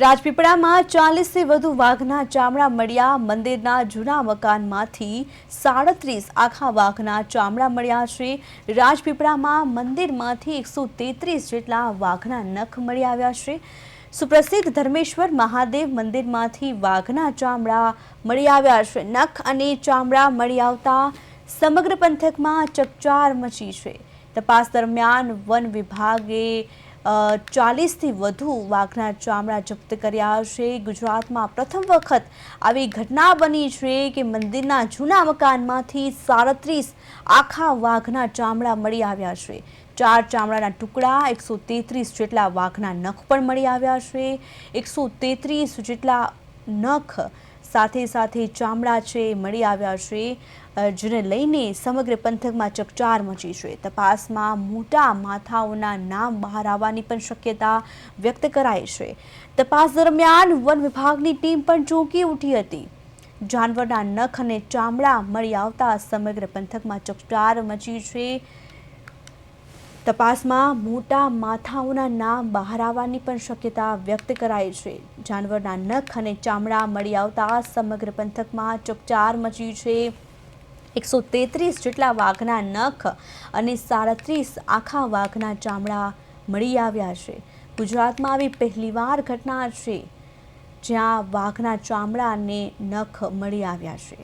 રાજપીપળામાં ચાલીસથી વધુ વાઘના ચામડા મળ્યા. મંદિરના જૂના મકાનમાંથી સાડત્રીસ આખા વાઘના ચામડા મળ્યા છે. રાજપીપળામાં મંદિરમાંથી એકસો તેત્રીસ જેટલા વાઘના નખ મળી આવ્યા છે. સુપ્રસિદ્ધ ધર્મેશ્વર મહાદેવ મંદિરમાંથી વાઘના ચામડા મળી આવ્યા છે. નખ અને ચામડા મળી આવતા સમગ્ર પંથકમાં ચકચાર મચી છે. તપાસ દરમિયાન વન વિભાગે ચાલીસથી વધુ વાઘના ચામડા જપ્ત કર્યા છે. ગુજરાતમાં પ્રથમ વખત આવી ઘટના બની છે કે મંદિરના જૂના મકાનમાંથી સાડત્રીસ આખા વાઘના ચામડા મળી આવ્યા છે. ચાર ચામડાના ટુકડા, એકસો તેત્રીસ જેટલા વાઘના નખ પણ મળી આવ્યા છે. એકસો તેત્રીસ જેટલા નખ સાથે સાથે ચામડા છે, મળી આવ્યા છે જેને લઈને સમગ્ર પંથકમાં ચકચાર મચી છે. તપાસમાં મોટા માથાઓના નામ બહાર આવવાની પણ શક્યતા વ્યક્ત કરાઈ છે. તપાસ દરમિયાન વન વિભાગની ટીમ પણ ચોંકી ઉઠી હતી. જાનવરના નખ અને ચામડા મળી આવતા સમગ્ર પંથકમાં ચકચાર મચી છે. તપાસમાં મોટા માથાઓના નામ બહાર આવવાની પણ શક્યતા વ્યક્ત કરાઈ છે. જાનવરના નખ અને ચામડા મળી આવતા સમગ્ર પંથકમાં ચકચાર મચી છે. એકસો તેત્રીસ જેટલા વાઘના નખ અને સાડત્રીસ આખા વાઘના ચામડા મળી આવ્યા છે. ગુજરાતમાં આવી પહેલીવાર ઘટના છે, જ્યાં વાઘના ચામડા અને નખ મળી આવ્યા છે.